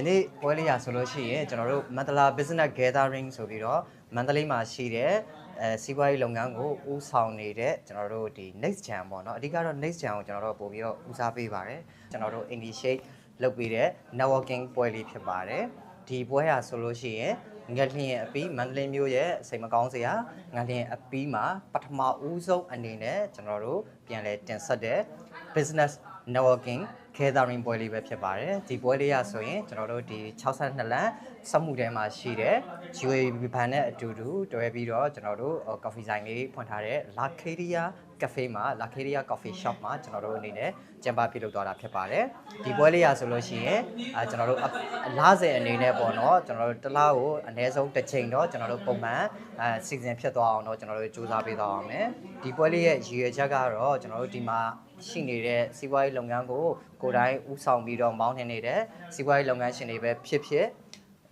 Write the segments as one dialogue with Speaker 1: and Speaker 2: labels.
Speaker 1: ယနေ့ပွဲလေးရဆိုလို့ရှိရင်ကျွန်တော်တို့မန္တလာ Business Gathering ဆိုပြီးတော့မန္တလေးမှာရှိတဲ့အဲစီးပွားရေးလုပ်ငန်းကိုဦးဆောင်နေတဲ့ကျွန်တော်တို့ဒီ next gen ပေါ့နော်အဓိကတော့ next gen ကိုကျွန်တော်တို့ပို့ပြီးတော့ဦးစားပေးပါတယ်ကျွန်တော်တို့ initiate လုပ်ပြီးတဲ့ networking ပွဲလေးဖြစ်ပါတယ်ဒီပွဲရဆိုလို့ရှိရင်ငလျင်အပီးမန္တလေးမြို့ရဲ့စိတ်မကောင်းစရာငလျင်အပီးမှာပထမဦးဆုံးအနေနဲ့ကျွန်တော်တို့ပြန်လဲတင်ဆက်တဲ့ business networking gathering ပွဲလေးပဲဖြစ်ပါတယ်ဒီပွဲလေးရဆိုရင်ကျွန်တော်တို့ဒီ62လမ်းစက်မှုထဲမှာရှိတဲ့ UAB ဘန်နဲ့အတူတူတွဲပြီးတော့ကျွန်တော်တို့ coffee ဆိုင်လေးဖွင့်ထားတဲ့ La Caria Cafe မှာ La Caria Coffee Shop မှာကျွန်တော်တို့အနေနဲ့ကျင်းပပြုလုပ်သွားတာဖြစ်ပါတယ်ဒီပွဲလေးရဆိုလို့ရှိရင်အဲကျွန်တော်တို့အလားစင်အနေနဲ့ပေါ့နော်ကျွန်တော်တို့တစ်လားကိုအနည်းဆုံးတစ်ချိန်တော့ကျွန်တော်တို့ပုံမှန်အဲစီစဉ်ဖြစ်သွားအောင်တော့ကျွန်တော်တို့စူးစမ်းပေးသွားအောင်မယ်ဒီပွဲလေးရဲ့ရည်ရွယ်ချက်ကတော့ကျွန်တော်တို့ဒီမှာရှိနေတဲ့စီးပွားရေးလုပ်ငန်းကိုကိုယ်တိုင်ဦးဆောင်ပြီးတော့မောင်းနှင်နေတဲ့စီးပွားရေးလုပ်ငန်းရှင်တွေပဲဖြစ်ဖြစ်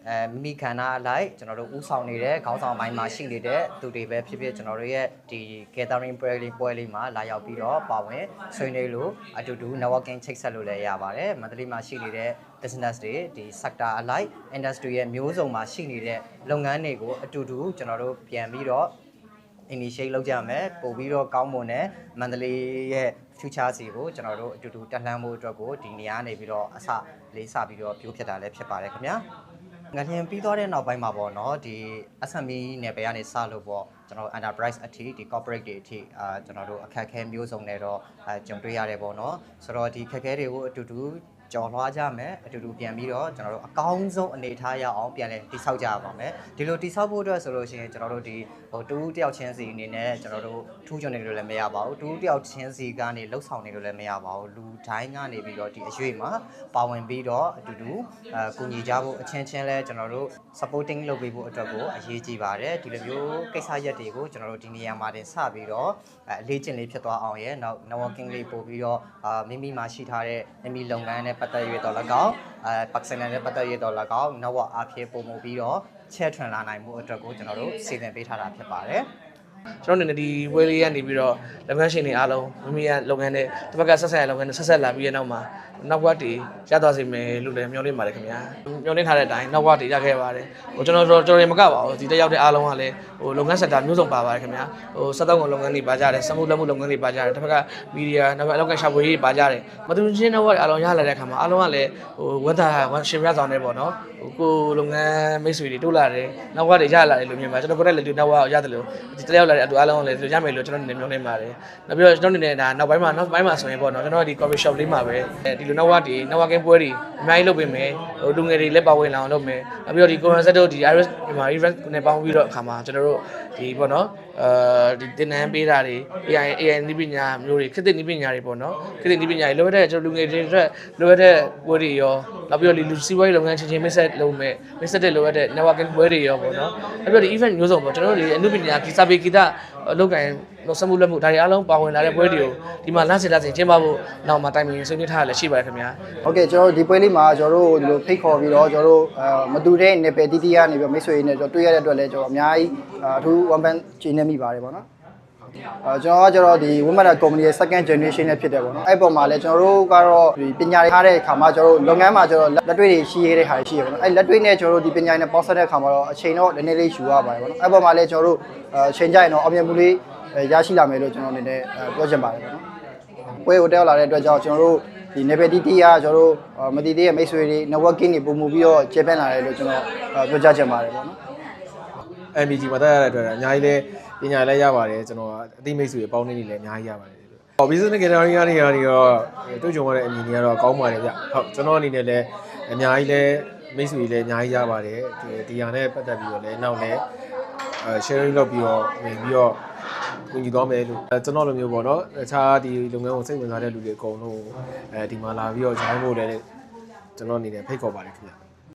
Speaker 1: အဲမိမိခန္ဓာအလိုက်ကျွန်တော်တို့ဦးဆောင်နေတဲ့ခေါင်းဆောင်ပိုင်းမှာရှိနေတဲ့သူတွေပဲဖြစ်ဖြစ်ကျွန်တော်တို့ရဲ့ဒီ gathering ပွဲလေးပွဲလေးမှာလာရောက်ပြီးတော့ပါဝင်ဆွေးနွေးလို့အတူတူ networking ချိတ်ဆက်လို့လည်းရပါတယ်မန္တလေးမှာရှိနေတဲ့ business တွေဒီ sector အလိုက် industry ရဲ့မျိုးစုံမှာရှိနေတဲ့လုပ်ငန်းတွေကိုအတူတူကျွန်တော်တို့ပြန်ပြီးတော့ initiate လုပ်ကြမယ်ပို့ပြီးတော့ကောင်းမွန်တဲ့မန္တလေးရဲ့ future စီကိုကျွန်တော်တို့အတူတူတက်လှမ်းဖို့အတွက်ကိုဒီနေရာနေပြီးတော့အစလေးစပြီးတော့ပြိုးဖြစ်တာလည်းဖြစ်ပါတယ်ခင်ဗျာငလျင်ပြီးသွားတဲ့နောက်ပိုင်းမှာပေါ့နော်ဒီ SME နယ်ပယ်ကနေစလို့ပေါ့ကျွန်တော်တို့ enterprise အထိဒီ corporate တွေအထိအာကျွန်တော်တို့အခက်အခဲမျိုးစုံနဲ့တော့အဲကြုံတွေ့ရတယ်ပေါ့နော်ဆိုတော့ဒီခက်ခဲတွေကိုအတူတူ ကြော်လွှားကြမယ်အတူတူပြန်ပြီးတော့ကျွန်တော်တို့အကောင်းဆုံးအနေထားရအောင်ပြန်လဲတိဆောက်ကြရပါမယ်ဒီလိုတိဆောက်ဖို့အတွက်ဆိုလို့ရှိရင်ကျွန်တော်တို့ဒီဟိုတူးတယောက်ချင်းစီအနေနဲ့ကျွန်တော်တို့ထူးချွန်နေလို့လည်းမရပါဘူးတူးတယောက်ချင်းစီကနေလှုပ်ဆောင်နေလို့လည်းမရပါဘူးလူတိုင်းကနေပြီးတော့ဒီအရွေ့မှာပါဝင်ပြီးတော့အတူတူအဲကူညီကြဖို့အချင်းချင်းလဲကျွန်တော်တို့ supporting လုပ်ပေးဖို့အတွက်ကိုအရေးကြီးပါတယ်ဒီလိုမျိုးကိစ္စရက်တွေကိုကျွန်တော်တို့ဒီနေရာမှာတင်စပြီးတော့အဲအလေးကျင့်လေးဖြစ်သွားအောင်ရဲ့နောက် networking လေးပို့ပြီးတော့အာမိမိမှာရှိထားတဲ့မိမိလုပ်ငန်းနဲ့ပတ်သက်ရတော့၎င်းအဲ personal နဲ့ပတ်သက်ရတော့၎င်း network အဖြစ်ပုံမှုပြီးတော့ချဲ့ထွင်လာနိုင်မှုအတွက်ကိုကျွန်တော်တို့စီစဉ်ပေးထားတာဖြစ်ပါတယ်
Speaker 2: ကျွန်တော်အနေနဲ့ဒီဝဲလေးကနေပြီးတော့လုပ်ငန်းရှင်တွေအားလုံးမိမိကလုပ်ငန်းနဲ့တစ်ဖက်ကဆက်ဆက်ရလုပ်ငန်းနဲ့ဆက်ဆက်လာပြီးတဲ့နောက်မှာနောက်ဘက်တွေရသွားစေမယ်လို့လည်းမျှော်လင့်ပါတယ်ခင်ဗျာမျှော်လင့်ထားတဲ့အတိုင်းနောက်ဘက်တွေရခဲ့ပါတယ်ဟိုကျွန်တော်တို့ကျွန်တော်ရင်မကပါဘူးဒီတက်ရောက်တဲ့အားလုံးကလည်းဟိုလုပ်ငန်းစက်တာမျိုးစုံပါပါတယ်ခင်ဗျာဟိုစက်သုံးကုန်လုပ်ငန်းတွေပါကြတယ်စမှုလက်မှုလုပ်ငန်းတွေပါကြတယ်တစ်ဖက်ကမီဒီယာနောက်ဘက်အလောက်ကရှာဖွေရေးပါကြတယ်မတူချင်းနောက်ဘက်အားလုံးရလာတဲ့အခါမှာအားလုံးကလည်းဟိုဝန်တာဝန်ရှင်ပြဆောင်နေပေါ့နော်ဟိုကိုလုပ်ငန်းမိတ်ဆွေတွေတိုးလာတယ်နောက်ဘက်တွေရလာတယ်လို့မြင်ပါကျွန်တော်ကိုယ်တိုင်လည်းဒီနောက်ဘက်ရတယ်လို့ဒီတက်ရောက်လာတဲ့အတူအားလုံးကလည်းဒီလိုရမယ်လို့ကျွန်တော်အနေနဲ့မျှော်လင့်ပါတယ်နောက်ပြီးတော့ကျွန်တော်အနေနဲ့ဒါနောက်ပိုင်းမှာနောက်ပိုင်းမှာဆိုရင်ပေါ့နော်ကျွန်တော်ဒီ coffee shop လေးမှာပဲဒီလိုနောက်ဘက်တွေနောက်ဘက်ကပွဲတွေအများကြီးလုပ်ပေးမယ်ဟိုလူငယ်တွေလည်းပါဝင်လာအောင်လုပ်မယ်နောက်ပြီးတော့ဒီ concert တို့ဒီ iris ဒီမှာ event နဲ့ပေါင်းပြီးတော့အခါမှာကျွန်တော်တို့ဒီပေါ့နော် အဲဒီတင်နန်းပေးတာတွေ AI AI နည်းပညာမျိုးတွေခေတ်သစ်နည်းပညာတွေပေါ့နော်ခေတ်သစ်နည်းပညာတွေလိုအပ်တဲ့ကျွန်တော်လူငယ်တွေအတွက်လိုအပ်တဲ့ပွဲတွေရောနောက်ပြီးတော့ဒီလူစီးပွားရေးလုပ်ငန်းချင်းချင်းမိတ်ဆက်လုပ်မယ်မိတ်ဆက်တဲ့လိုအပ်တဲ့ networking ပွဲတွေရောပေါ့နော်နောက်ပြီးတော့ဒီ event မျိုးစုံပေါ့ကျွန်တော်တို့ဒီအနုပညာဂီစာပေဂီတအလုပ်ကိုင်လို့စမှုလက်မှုဒါတွေအားလုံးပါဝင်လာတဲ့ပွဲတွေကိုဒီမှာလမ်းစင်လမ်းစင်ကျင်းပဖို့နောက်မှာတိုင်ပင်ဆွေးနွေးထားရလည်းရှိပါတယ်ခင်ဗျာ
Speaker 3: ဟုတ်ကဲ့ကျွန်တော်တို့ဒီပွဲလေးမှာကျွန်တော်တို့ဒီလိုဖိတ်ခေါ်ပြီးတော့ကျွန်တော်တို့အဲမတူတဲ့နယ်ပယ်တီတီကနေပြီးတော့မိတ်ဆွေတွေနဲ့ကျွန်တော်တွေ့ရတဲ့အတွက်လည်းကျွန်တော်အများကြီးအထူး one band ကျင်းနေမိပါတယ်ပေါ့နော် အဲကျွန်တော်ကကျတော့ဒီ women company ရဲ့ second generation နဲ့ဖြစ်တယ်ပေါ့နော်အဲ့ပေါ်မှာလည်းကျွန်တော်တို့ကတော့ဒီပညာတွေထားတဲ့အခါမှာကျွန်တော်တို့လုပ်ငန်းမှာကျွန်တော်လက်တွေ့တွေရှိရတဲ့ဟာတွေရှိရပေါ့နော်အဲ့လက်တွေ့နဲ့ကျွန်တော်တို့ဒီပညာတွေနဲ့ပေါင်းစပ်တဲ့အခါမှာတော့အချိန်တော့နည်းနည်းလေးယူရပါတယ်ပေါ့နော်အဲ့ပေါ်မှာလည်းကျွန်တော်တို့အချိန်ကြရင်တော့အောင်မြင်မှုလေးရရှိလာမယ်လို့ကျွန်တော်အနေနဲ့ပြောချင်ပါတယ်ပေါ့နော်ပွဲကိုတက်ရောက်လာတဲ့အတွက်ကြောင့်ကျွန်တော်တို့ဒီ level တီတီကကျွန်တော်တို့မတီတီရဲ့မိတ်ဆွေတွေ networking တွေပုံမှုပြီးတော့ကျေပန်းလာတယ်လို့ကျွန်တော်ပြောကြားချင်ပါတယ်ပေါ့နော်
Speaker 4: MBG မှာတက်ရတဲ့အတွက်အများကြီးလဲပညာလည်းရပါတယ်ကျွန်တော်အသိမိတ်ဆွေအပေါင်းအသင်းတွေလည်းအများကြီးရပါတယ်ဟော business gallery ကနေကနေတော့တွေ့ကြုံရတဲ့အမြင်တွေကတော့ကောင်းပါတယ်ဗျဟုတ်ကျွန်တော်အနေနဲ့လည်းအများကြီးလဲမိတ်ဆွေလည်းအများကြီးရပါတယ်ဒီဒီဟာနဲ့ပတ်သက်ပြီးတော့လည်းနောက်လည်းအဲ sharing လုပ်ပြီးတော့ဝင်ပြီးတော့ကူညီသွားမယ်လို့အဲကျွန်တော်လိုမျိုးပေါ့နော်အခြားဒီလုပ်ငန်းကိုစိတ်ဝင်စားတဲ့လူတွေအကုန်လုံးအဲဒီမှာလာပြီးတော့ဂျိုင်းဖို့လည်းကျွန်တော်အနေနဲ့ဖိတ်ခေါ်ပါတယ်ခင်ဗျ